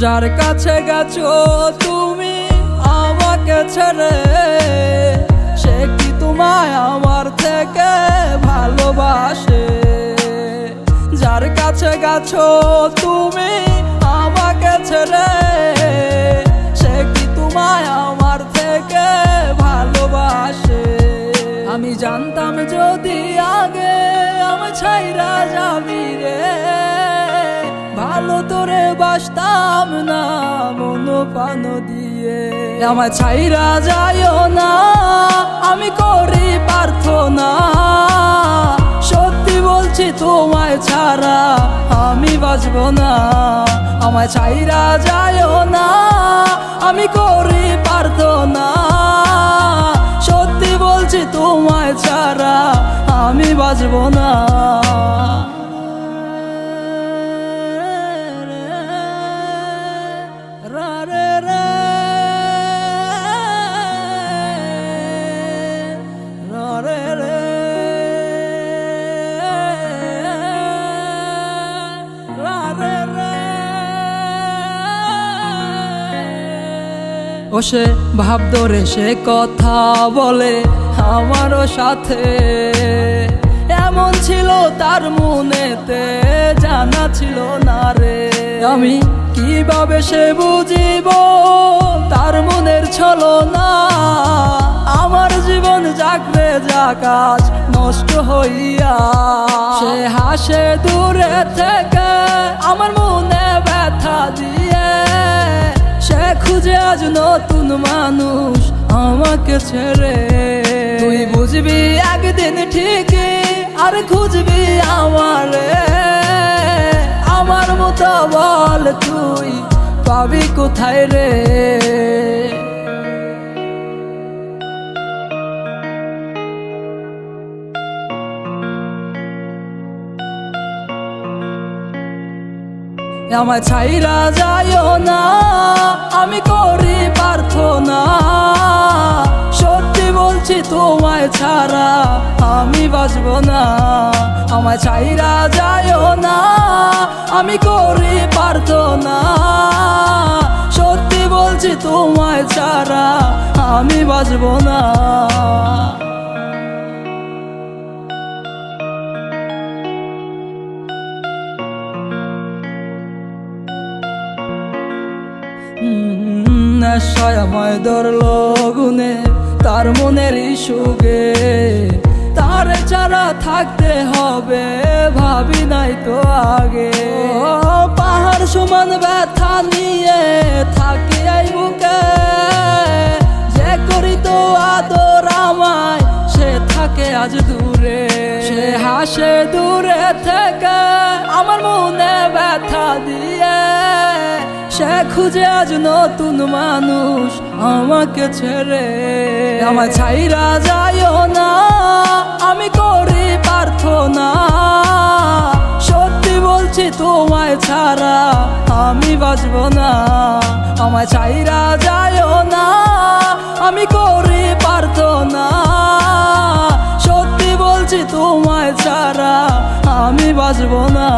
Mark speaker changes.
Speaker 1: যার কাছে গেছো তুমি আমাকে ছেড়ে, সে কি তোমায় আমার থেকে ভালোবাসে? যার কাছে গেছো তুমি আমাকে ছেড়ে, সে কি তোমায় আমার থেকে ভালোবাসে? আমি জানতাম যদি আগে আমি ছাইরা যাবি রে ভালো বাসতাম না, মনো পান দিয়ে। আমার ছাইরা যাইও না, আমি করি প্রার্থনা। সত্যি বলছি তোমায় ছাড়া আমি বাঁচব না। আমায় ছাইরা যাইও না, আমি করি প্রার্থনা। সত্যি বলছি তোমায় ছাড়া আমি বাঁচব না। ও সে ভাব ধরে সে কথা বলে আমারও সাথে। এমন ছিল তার মনেতে, জানা ছিল না রে। আমি কীভাবে সে বুঝিব তার মনের ছল না আমার জীবন জাগরে জাকাজ নষ্ট হইয়া। সে হাসে দূরে থেকে, আমার মনে ব্যথা দিয়ে সে খুঁজে আজ নতুন মানুষ আমাকে ছেড়ে। তুই বুঝবি একদিন ঠিকই আর খুঁজবি আমারে। আমার মতো বল তুই পাবি কোথায় রে? আমায় ছাইরা যাইও না, আমি করি প্রার্থনা। সত্যি বলছি তোমায় ছাড়া আমি বাঁচব না। আমায় ছাইরা যাইও না, আমি করি প্রার্থনা। সত্যি বলছি তোমায় ছাড়া আমি বাঁচব না। নেশায় আমায় ধরল তার মনের সুগে তার ছাড়া থাকতে হবে, ভাবি নাই তো আগে। পাহাড় সমান ব্যথা নিয়ে থাকি এই বুকে। যে করি তো আদর আমায়, সে থাকে আজ দূরে। সে হাসে দূরে থেকে, আমার মনে ব্যথা দিয়ে সে খুঁজে আজ নতুন মানুষ আমাকে ছেড়ে। আমার ছাইরা যাইও না, আমি করি প্রার্থনা। সত্যি বলছি তোমায় ছাড়া আমি বাঁচব না। আমার ছাইরা যাইও না, আমি করি প্রার্থনা। সত্যি বলছি তোমায় ছাড়া আমি বাঁচব না।